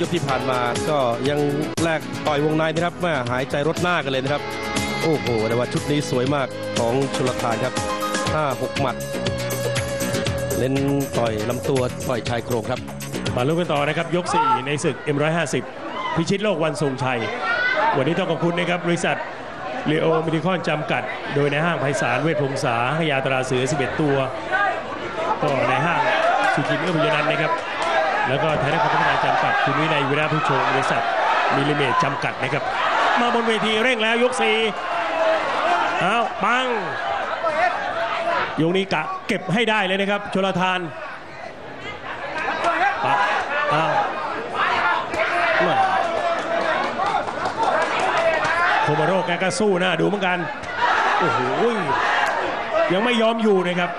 ยกที่ผ่านมาก็ยังแลกต่อยวงในนะครับแม่หายใจรถหน้ากันเลยนะครับ โอ้โหแต่ว่าชุดนี้สวยมากของชลทานครับห้าหกหมัด เล่นต่อยลำตัวต่อยชายโครงครับมาลุ้นกันต่อนะครับ ยก 4 ในศึก M150 พิชิตโลกวันทรงชัย วันนี้ต้องขอบคุณนะครับ บริษัทเลโอมิดิคอนจำกัด โดยในห้างไพศาลเวทพงษาขยาตราเสือ 11 ตัว ก็ในห้างสุขินเอื้อบุญยนันนะครับ แล้วก็ไทยรัฐพัฒนาจำกัดคุณวินัยวิราผู้ชงบริษัทมิลิเมตรจำกัดนะครับ มาบนเวทีเร่งแล้วยก4เอาปังยกนี้กะเก็บให้ได้เลยนะครับชลทานปะอ้าโคมาโร่แกก็สู้หน้าดูเหมือนกัน โอ้โหยังไม่ยอมอยู่นะครับ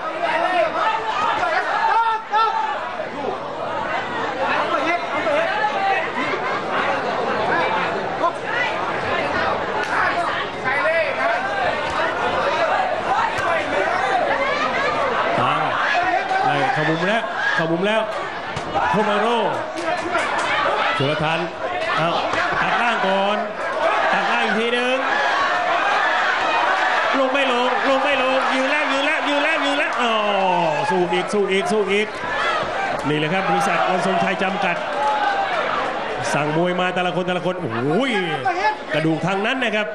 อ้าวไล่เข้ามุมแล้ว เข้ามุมแล้วโคมาโร่จุลทันเอาตัดล่างก่อนตัดล่างอีกทีหนึ่งลงไม่ลงลงไม่ลงยืนแล้วยืนแล้วยืนแล้วยืนแล้วอ๋อสู้อีกสู้อีกสู้อีกนี่แหละครับบริษัทวันทรงชัยจำกัด สั่งมวยมาแต่ละคนแต่ละคนโอ้ยกระดูกทางนั้นนะครับ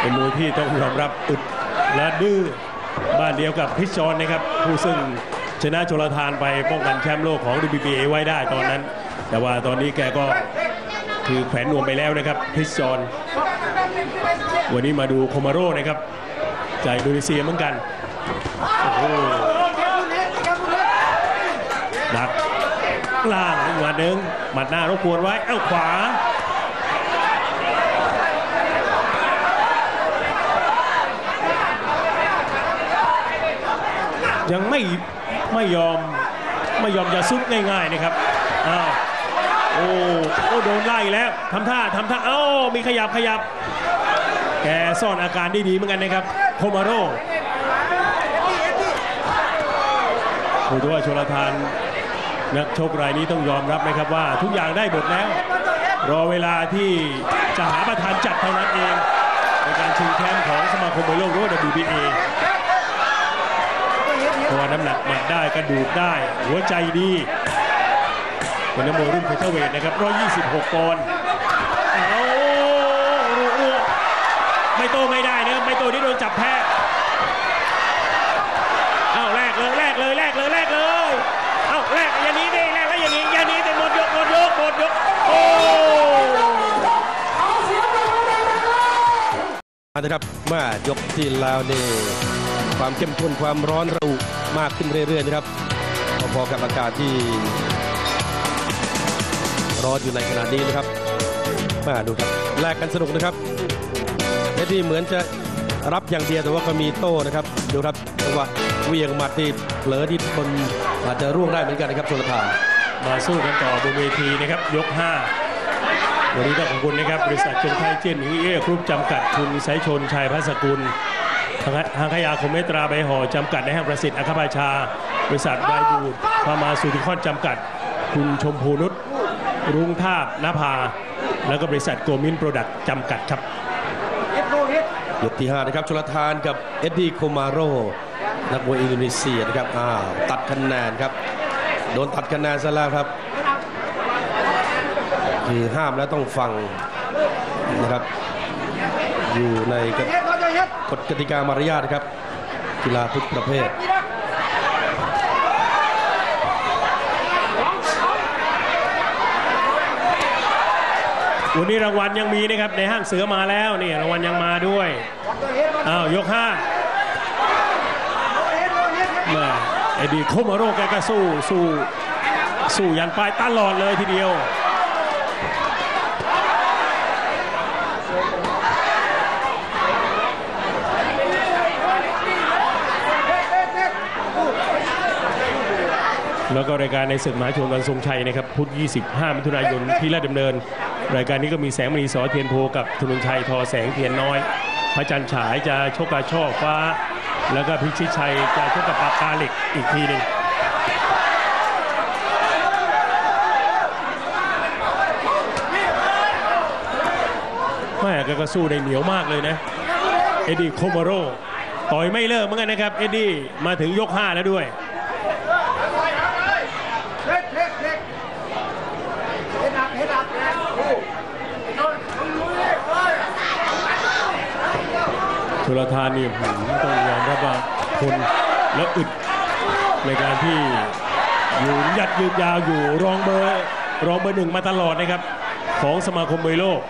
เป็นมวยที่ต้องยอมรับอึดและดื้อบ้านเดียวกับพิชจอนนะครับ ผู้ซึ่งชนะโจลทานไปป้องกันแชมป์โลกของ WBA ไว้ได้ตอนนั้น แต่ว่าตอนนี้แกก็คือแขวนนวมไปแล้วนะครับพิชจอนวันนี้มาดูโคมาโร่นะครับจากอินโดนีเซียเหมือนกันหนักล่างอีกหมัดหนึ่งหมัดหน้ารบกวนไว้ เอ้าขวา ยังไม่ไม่ยอมไม่ยอมจะซุดง่ายๆนะครับอ้าวโอ้โอ้โดนไล่แล้วทำท่าทำท่าเอ้ามีขยับขยับ แกซ่อนอาการได้ดีเหมือนกันนะครับโคมาโร่ผู้ช่วยชลทานนักชกรายนี้ต้องยอมรับนะครับว่าทุกอย่างได้หมดแล้ว รอเวลาที่จะหาประธานจัดเท่านั้นเองในการชิงแชมป์ของสมาคมมวยโลกหรือว่า WBA น้ำหนักหมัดได้กระดูกได้ หัวใจดีเป็นนักมวยรุ่นเฟเธอร์เวทนะครับ 126ปอนด์เอารูอ้วกไม่โตไม่ได้นะครับไม่โตที่โดนจับแพ้เอาแลกเลยแลกเลยแลกเลยแลกเลยเอาแลกอย่างนี้ดิแลกแล้วอย่างนี้อย่างนี้แต่หมดยกหมดยกหมดยกโอ้นะครับเมื่อยกที่แล้วนี่ความเข้มข้นความร้อนระอุ มากขึ้นเรื่อยๆนะครับพอๆกับอากาศที่ร้อนอยู่ในขณะนี้นะครับมาดูครับแลกกันสนุกนะครับเอ็ดดี้เหมือนจะรับอย่างเดียวแต่ว่าก็มีโต้นะครับดูครับจังหวะเวียงหมัดที่เผลอที่คนอาจจะร่วงได้เหมือนกันนะครับชลทามาสู้กันต่อบนเวทีนะครับ ยก 5 วันนี้ต้องขอบคุณนะครับ บริษัทจงไทยเจยนหรือเอกรุ๊ปจำกัดคุณไซชนชัยพัสกุล ทางขยาคมเมตราใบห่อจำกัดในห้างประสิทธิ์อัคราชา บริษัทไดบูดพามาสุติคอนจำกัด คุณชมพูนุชรุ้งทาบนภา แล้วก็บริษัทโกมินโปรดักต์จำกัดครับยกที่5นะครับชลทานกับเอ็ดดี้โคมาโรนักมวยอินโดนีเซียนะครับอ้าวตัดคะแนนครับ โดนตัดคะแนนซะแล้วครับ คือห้ามแล้วต้องฟังนะครับ อยู่ในกฎกติกามารยาทครับกีฬาทุกประเภทวันนี้รางวัลยังมีนะครับในห้างเสือมาแล้วนี่รางวัลยังมาด้วยอ้าวยกห้าแม่ไอ้ดีโคมาโรแกก็สู้สู้สู้ยันปลายตลอดเลยทีเดียว แล้วก็รายการในศึกมหาชนวันทรงชัยนะครับพุธ 25 มิถุนายนที่ราชดำเนิน รายการนี้ก็มีแสงมณีสอเทียนโพกับธนนชัยทอแสงเทียนน้อย พระจันทร์ฉายจะชกกับช่อฟ้า แล้วก็พิชิตชัยจะชกกับปากกาเหล็กอีกทีหนึ่งแม่ก็สู้ได้เหนียวมากเลยนะเอ็ดดี้โคโมโรต่อยไม่เลิกเหมือนกันนะครับเอ็ดดี้มาถึงยก 5 แล้วด้วย ลทานนี่หืมต้องยอมรับว่าคนและอึดในการที่อยู่ยัดยืนยาวอยู่รองเบอร์รองเบอร์หนึ่งมาตลอดนะครับ ของสมาคมมวยโลก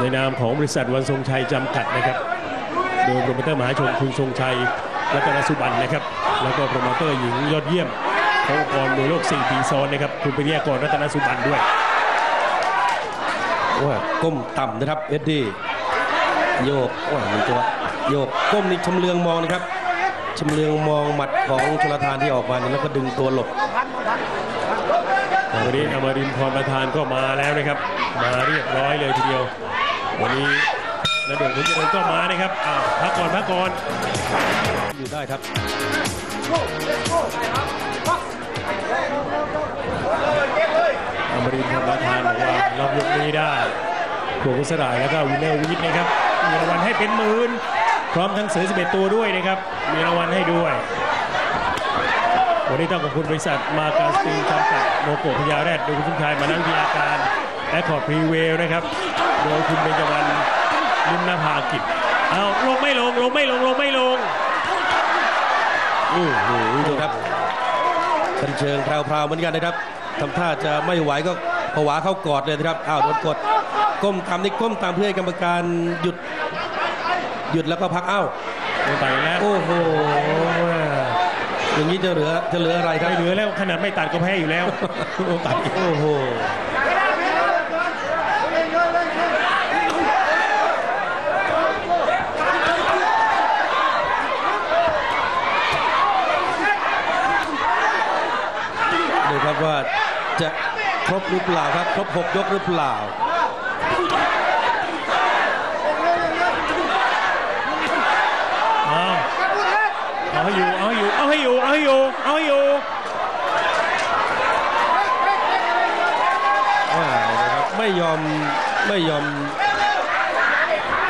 ในนามของบริษัทวันทรงชัยจำกัดนะครับ โดยโปรโมเตอร์มหาชนคุณทรงชัยรัตนสุบันนะครับ แล้วก็โปรโมเตอร์หญิงยอดเยี่ยมขององค์กรมวยโลก4ปีซ้อนนะครับ คุณปริยากรรัตนสุบันด้วย ว่าก้มต่ำนะครับเอ็ดดี้โยกว่ามีจังหวะโยกก้มนี่ชำเลืองมองนะครับชำเลืองมองหมัดของชลทานที่ออกมานี่แล้วก็ดึงตัวหลบวันนี้อมรินทร์พรประธานก็มาแล้วนะครับ มาเรียบร้อยเลยทีเดียว วันนี้นเดชน์ขุนเจริญก็มานะครับอ้าวพักก่อนพักก่อนอยู่ได้ครับอม รินทร์พรระธานบอกว่ารับยกนี้ได้พวกกุศลายแล้วก็วินเนอร์วิทนะครับมีรางวัลให้เป็นหมื่นพร้อมทั้งเสือ11 ตัวด้วยนะครับมีรางวัลให้ด้วยวันนี้ต้องขอบคุณบริษัทมาการสตีลจำกัดโมโกพญาแรดโดยคุณชายมานั่งพิยาการและขอพรีเวลนะครับ โดยคุณเบญจวรรณลิมนาภากิจเอาลงไม่ลงลงไม่ลงลงไม่ลงอู้หูดูครับคันเชิงแพรวๆเหมือนกันนะครับ ทำท่าจะไม่ไหวก็ผวาเข้ากอดเลยนะครับอ้าวโดนกดก้มตามนี่ก้มตามเพื่อให้กรรมการหยุดหยุดแล้วก็พักเอ้าลงไปแล้วโอ้โหอย่างนี้จะเหลือจะเหลืออะไรครับไม่เหลือแล้วขนาดไม่ตัดก็แพ้อยู่แล้วตัดโอ้โหดูครับว่าจะคร บหรือเปล่าครับ ครบ 6 ยกหรือเปล่าเอาเอาให้อยู่ เอาให้อยู่ เอาให้อยู่ เอาให้อยู่ เอาให้อยู่อ่านะครับไม่ยอมไม่ยอม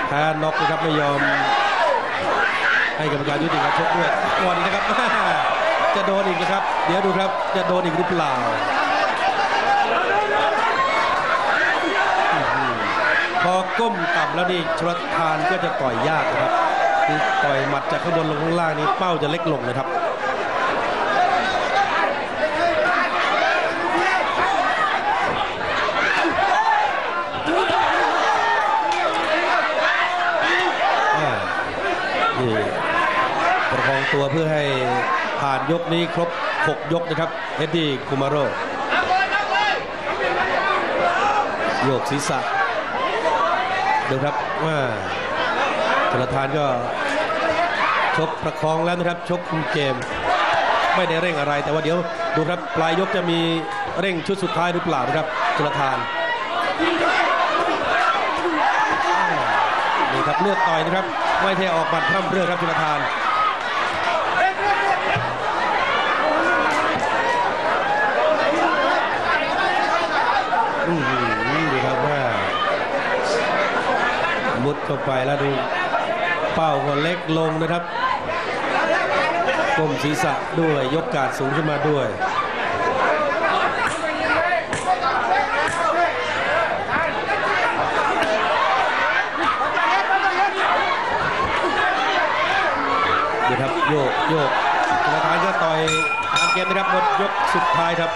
แพ้น็อกนะครับไม่ยอม ให้กรรมการยุติการชกด้วยก่อนอีกนะครับ จะโดนอีกนะครับ เดี๋ยวดูครับ จะโดนอีกหรือเปล่าอื้อหือพ อก้มต่ำแล้วนี่ชลทานก็จะต่อยยากนะครับคือต่อยหมัดจากข้างบนลงข้างล่างนี่เป้าจะเล็กลงนะครับอ่านี่ประคองตัวเพื่อให้ผ่านยกนี้ครบ 6 ยกนะครับ เอ็ดดี้คูมาโรโยกศีรษะ ดูครับว่าชลทานก็ชกประคองแล้วนะครับ ชกคุมเกม ไม่ได้เร่งอะไร แต่ว่าเดี๋ยวดูครับปลายยกจะมีเร่งชุดสุดท้ายหรือเปล่านะครับชลทานนี่ครับเลือกต่อยนะครับ ไม่ใช่ออกบัตรพร่ำเพรื่อครับชลธานอือหือดูครับว่า มุด เข้าไปแล้วดูเป้าก็เล็กลงนะครับก้มศีรษะด้วยยกการดสูงขึ้นมาด้วยดูครับโยกโยกธนาคารก็ต่อยตามเกมนะครับหมดยกสุดท้ายครับ